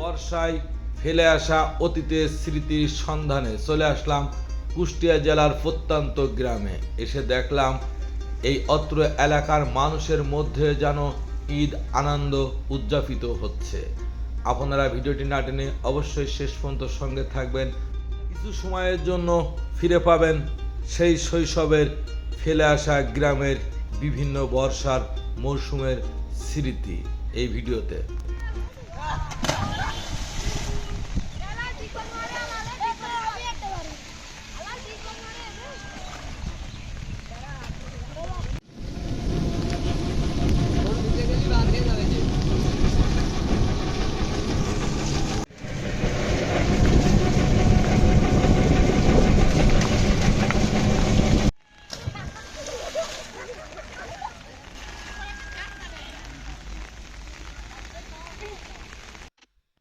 বর্ষায় ফেলে আসা অতীতের স্মৃতির সন্ধানে চলে আসলাম কুষ্টিয়া জেলার প্রত্যন্ত গ্রামে। এসে দেখলাম এই অত্র এলাকার মানুষের মধ্যে যেন ঈদ আনন্দ উদযাপিত হচ্ছে। আপনারা ভিডিওটি না টেনে অবশ্যই শেষ পর্যন্ত সঙ্গে থাকবেন। কিছু সময়ের জন্য ফিরে পাবেন সেই শৈশবের ফেলে আসা গ্রামের বিভিন্ন বর্ষার মরশুমের স্মৃতি। এই ভিডিওতে।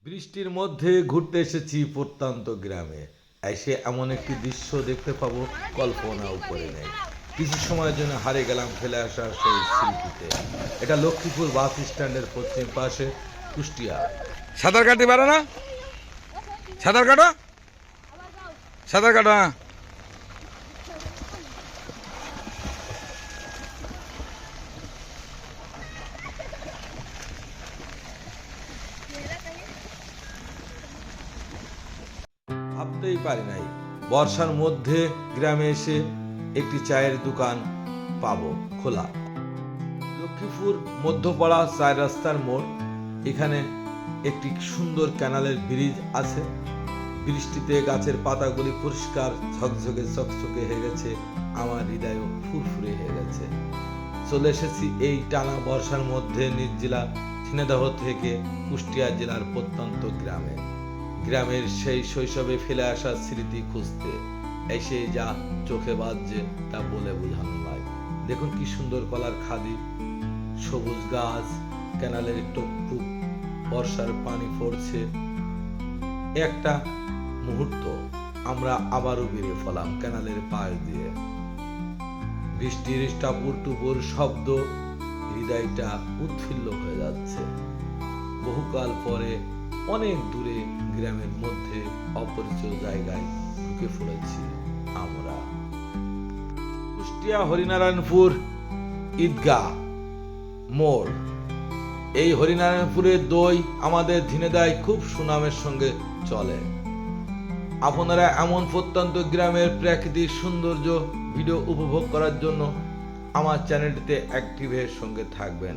বৃষ্টির মধ্যে ঘুরতে এসেছি প্রত্যন্ত গ্রামে। এসে এমন একটি দৃশ্য দেখতে পাবো কল্পনাও করে নেই। কিছু সময়ের জন্য হারে গেলাম ফেলে আসা সেই স্মৃতিতে এটা লক্ষ্মীপুর বাস স্ট্যান্ডের পশ্চিম পাশে কুষ্টিয়া। সাঁতার কাটতে পারো না? সাঁতার কাটো? সাঁতার কাটো হ্যাঁ। ভাবতেই পারি নাই। বর্ষার মধ্যে গ্রামে এসে একটি চায়ের দোকান পাবো খোলা। লক্ষ্মীপুর মধ্যপাড়া চায় রাস্তার মোড়। এখানে একটি সুন্দর ক্যানালের ব্রিজ আছে। বৃষ্টিতে গাছের পাতাগুলি পরিষ্কার, ঝকঝকে, চকচকে হয়ে গেছে। আমার হৃদয়ও ফুরফুরে হয়ে গেছে। চলে এসেছি এই টানা বর্ষার মধ্যে নিজ জেলা ঝিনাইদহ থেকে কুষ্টিয়া জেলার প্রত্যন্ত গ্রামে। গ্রামের সেই শৈশবে ফেলে আসা স্মৃতি খুঁজতে এসে যা চোখে বাজছে তা বলে বোঝানো নয় দেখুন কি সুন্দর কলার খাদি, সবুজ গাছ ক্যানালের টুকটুক, বর্ষার পানি পড়ছে। একটা মুহূর্ত, আমরা আবারও বেরিয়ে ফেলাম ক্যানালের পাশ দিয়ে। বৃষ্টির টাপুর টুপুর শব্দ হৃদয়টা উৎফুল্ল হয়ে যাচ্ছে। বহুকাল পরে অনেক দূরে গ্রামের মধ্যে অপরিচিত জায়গায় ঢুকে পড়েছি আমরা। কুষ্টিয়া হরিনারায়ণপুর ঈদগাহ মোড়। এই হরিনারায়ণপুরের দই আমাদের ধিনেদায় খুব সুনামের সঙ্গে চলে। আপনারা এমন প্রত্যন্ত গ্রামের প্রাকৃতিক সৌন্দর্য ভিডিও উপভোগ করার জন্য আমার চ্যানেলটিতে অ্যাক্টিভের সঙ্গে থাকবেন।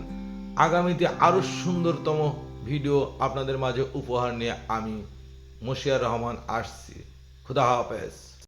আগামীতে আরও সুন্দরতম ভিডিও আপনাদের মাঝে উপহার নিয়ে আমি মশিয়ার রহমান আসছি। খুদা হাফেজ।